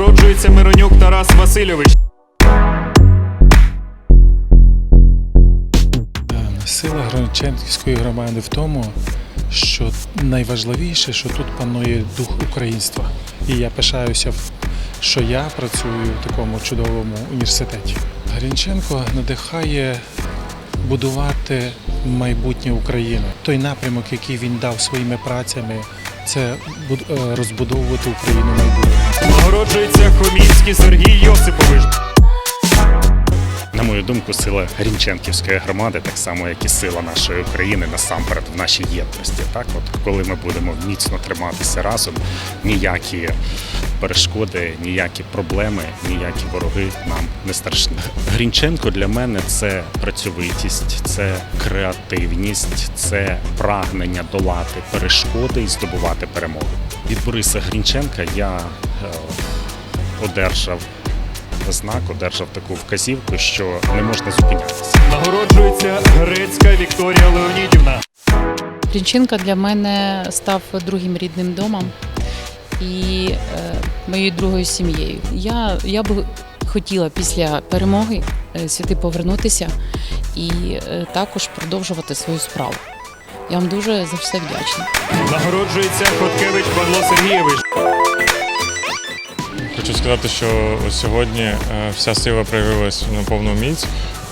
Нагороджується Миронюк Тарас Васильович. Сила Гронченківської громади в тому, що найважливіше, що тут панує дух українства. І я пишаюся, що я працюю в такому чудовому університеті. Грінченко надихає будувати майбутнє України. Той напрямок, який він дав своїми працями, це е, розбудовувати Україну майбутнє. Нагороджується Хомінський Сергій Йосипович. На мою думку, сила Грінченківської громади, так само як і сила нашої України, насамперед в нашій єдності. Так, от коли ми будемо міцно триматися разом, ніякі перешкоди, ніякі проблеми, ніякі вороги нам не страшні. Грінченко для мене це працьовитість, це креативність, це прагнення долати перешкоди і здобувати перемогу. Від Бориса Грінченка я е, одержав знак, одержав таку вказівку, що не можна зупинятися. Нагороджується Грецька Вікторія Леонідівна. Грінченка для мене став другим рідним домом і е, моєю другою сім'єю. Я, я би хотіла після перемоги е, сюди повернутися і е, також продовжувати свою справу. Я вам дуже за все вдячна. Нагороджується Хоткевич Павло Сергійович. Хочу сказати, що сьогодні е, вся сила проявилась на повну міць,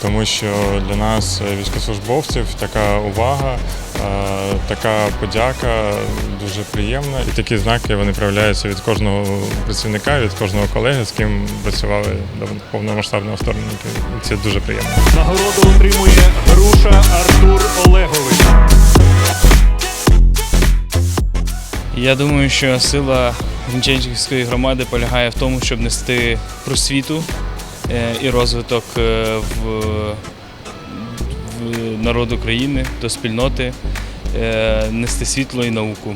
тому що для нас, е, військовослужбовців, така увага, така подяка дуже приємна. І такі знаки вони проявляються від кожного працівника, від кожного колеги, з ким працювали до повномасштабного вторгнення. І Це дуже приємно. Нагороду отримує Груша Артур Олегович. Я думаю, що сила Грінченківської громади полягає в тому, щоб нести просвіту е, і розвиток е, в, в народ України до спільноти, е, нести світло і науку.